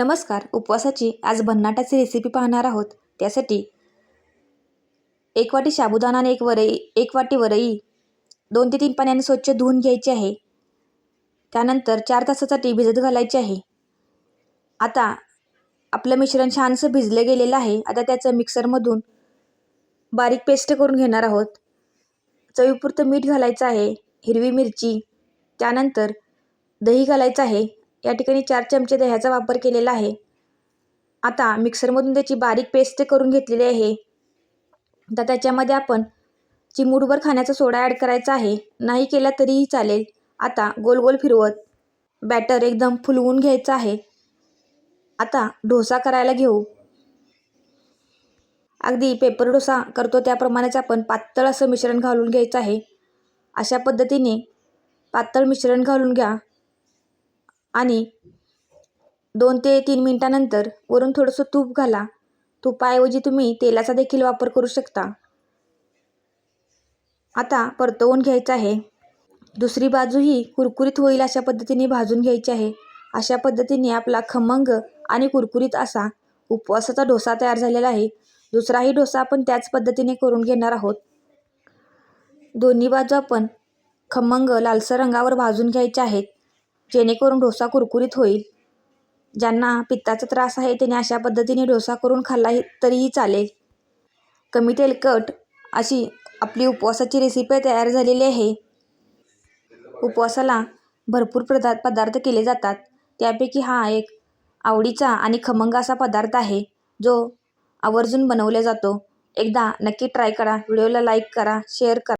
नमस्कार उपवासाची आज भन्नाटाची रेसिपी पाहणार आहोत. त्यासाठी एक वाटी साबुदाणा आणि एक वरई एक वाटी वरई दोन ते तीन पाण्याने स्वच्छ धुवून घ्यायची आहे. त्यानंतर चार तासासाठी भिजत घालायचे आहे. आता आपलं मिश्रण छानसं भिजलं गेलेलं आहे. आता त्याचं मिक्सरमधून बारीक पेस्ट करून घेणार आहोत. चवीपुरतं मीठ घालायचं आहे हिरवी मिरची त्यानंतर दही घालायचं आहे. या ठिकाणी चार चमचे दह्याचा वापर केलेला आहे. आता मिक्सरमधून त्याची बारीक पेस्ट करून घेतलेली आहे. तर त्याच्यामध्ये आपण चिमूटभर खाण्याचा सोडा ॲड करायचा आहे. नाही केला तरीही चालेल. आता गोल गोल फिरवत बॅटर एकदम फुलवून घ्यायचं आहे. आता डोसा करायला घेऊ. अगदी पेपर डोसा करतो त्याप्रमाणेच आपण पातळ असं मिश्रण घालून घ्यायचं आहे. अशा पद्धतीने पातळ मिश्रण घालून घ्या. आणि दोन ते तीन मिनटानंतर वरून थोडंसं तूप घाला. तुपाऐवजी तुम्ही तेलाचा देखील वापर करू शकता. आता परतवून घ्यायचं आहे. दुसरी बाजूही कुरकुरीत होईल अशा पद्धतीने भाजून घ्यायची आहे. अशा पद्धतीने आपला खमंग आणि कुरकुरीत असा उपवासाचा डोसा तयार झालेला आहे. दुसराही डोसा आपण त्याच पद्धतीने करून घेणार आहोत. दोन्ही बाजू आपण खमंग लालसर रंगावर भाजून घ्यायच्या आहेत. जेणेकरून डोसा कुरकुरीत होईल. ज्यांना पित्ताचा त्रास आहे त्याने अशा पद्धतीने डोसा करून खाल्ला तरीही चालेल. कमी तेलकट अशी आपली उपवासाची रेसिपी तयार झालेली आहे. उपवासाला भरपूर प्रदा पदार्थ केले जातात. त्यापैकी हा एक आवडीचा आणि खमंग असा पदार्थ आहे जो आवर्जून बनवला जातो. एकदा नक्की ट्राय करा. व्हिडिओला लाईक करा शेअर करा.